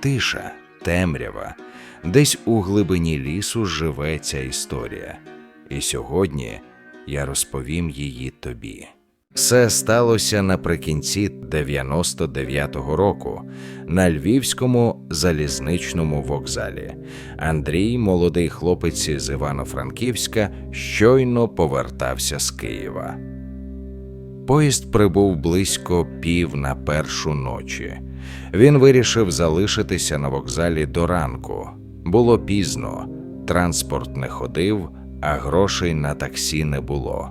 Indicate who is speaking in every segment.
Speaker 1: Тиша, темрява, десь у глибині лісу живе ця історія. І сьогодні я розповім її тобі. Все сталося наприкінці 99-го року на львівському залізничному вокзалі. Андрій, молодий хлопець з Івано-Франківська, щойно повертався з Києва. Поїзд прибув близько пів на першу ночі. Він вирішив залишитися на вокзалі до ранку. Було пізно, транспорт не ходив, а грошей на таксі не було.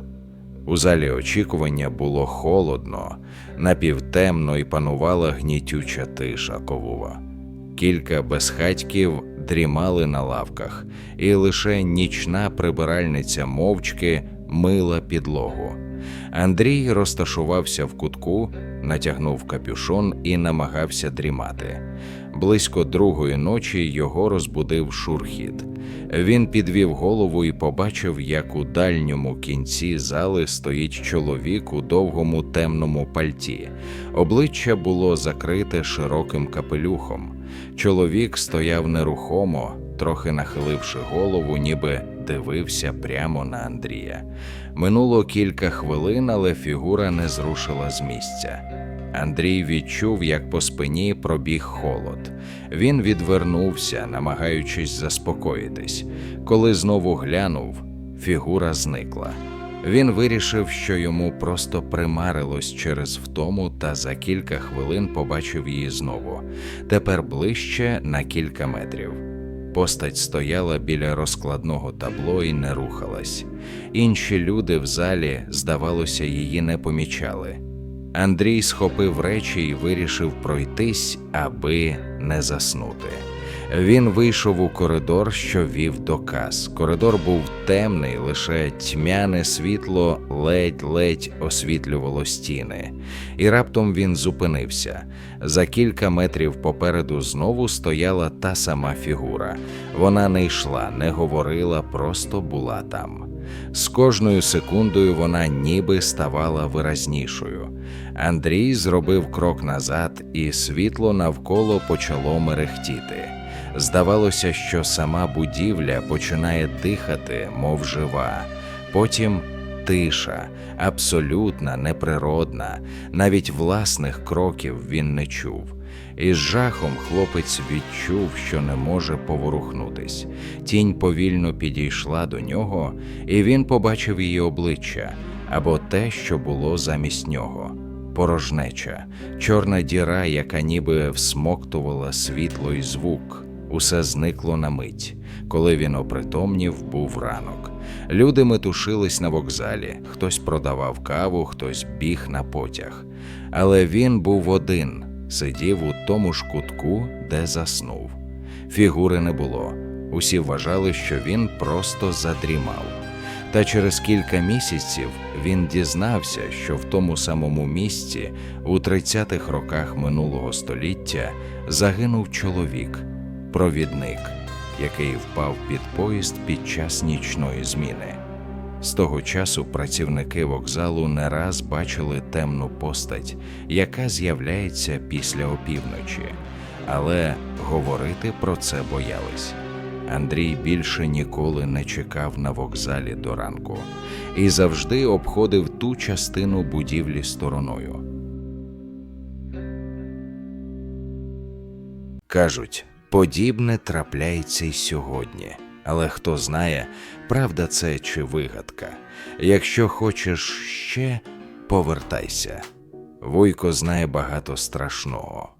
Speaker 1: У залі очікування було холодно, напівтемно і панувала гнітюча тиша ковува. Кілька безхатьків дрімали на лавках, і лише нічна прибиральниця мовчки мила підлогу. Андрій розташувався в кутку, натягнув капюшон і намагався дрімати. Близько другої ночі його розбудив шурхіт. Він підвів голову і побачив, як у дальньому кінці зали стоїть чоловік у довгому темному пальті. Обличчя було закрите широким капелюхом. Чоловік стояв нерухомо, трохи нахиливши голову, ніби дивився прямо на Андрія. Минуло кілька хвилин, але фігура не зрушила з місця. Андрій відчув, як по спині пробіг холод. Він відвернувся, намагаючись заспокоїтись. Коли знову глянув, фігура зникла. Він вирішив, що йому просто примарилось через втому, та за кілька хвилин побачив її знову. Тепер ближче на кілька метрів. Постать стояла біля розкладного табло і не рухалась. Інші люди в залі, здавалося, її не помічали. Андрій схопив речі і вирішив пройтись, аби не заснути. Він вийшов у коридор, що вів до каз. Коридор був темний, лише тьмяне світло ледь-ледь освітлювало стіни. І раптом він зупинився. За кілька метрів попереду знову стояла та сама фігура. Вона не йшла, не говорила, просто була там. З кожною секундою вона ніби ставала виразнішою. Андрій зробив крок назад, і світло навколо почало мерехтіти. Здавалося, що сама будівля починає дихати, мов жива. Потім тиша, абсолютна, неприродна, навіть власних кроків він не чув. І з жахом хлопець відчув, що не може поворухнутись. Тінь повільно підійшла до нього, і він побачив її обличчя або те, що було замість нього. Порожнеча, чорна діра, яка ніби всмоктувала світло і звук. Усе зникло на мить. Коли він опритомнів, був ранок. Люди метушились на вокзалі, хтось продавав каву, хтось біг на потяг. Але він був один, сидів у тому ж кутку, де заснув. Фігури не було. Усі вважали, що він просто задрімав. Та через кілька місяців він дізнався, що в тому самому місці у 30-х роках минулого століття загинув чоловік, провідник, який впав під поїзд під час нічної зміни. З того часу працівники вокзалу не раз бачили темну постать, яка з'являється після опівночі, але говорити про це боялись. Андрій більше ніколи не чекав на вокзалі до ранку і завжди обходив ту частину будівлі стороною. Кажуть, подібне трапляється й сьогодні. Але хто знає, правда це чи вигадка. Якщо хочеш ще, повертайся. Вуйко знає багато страшного.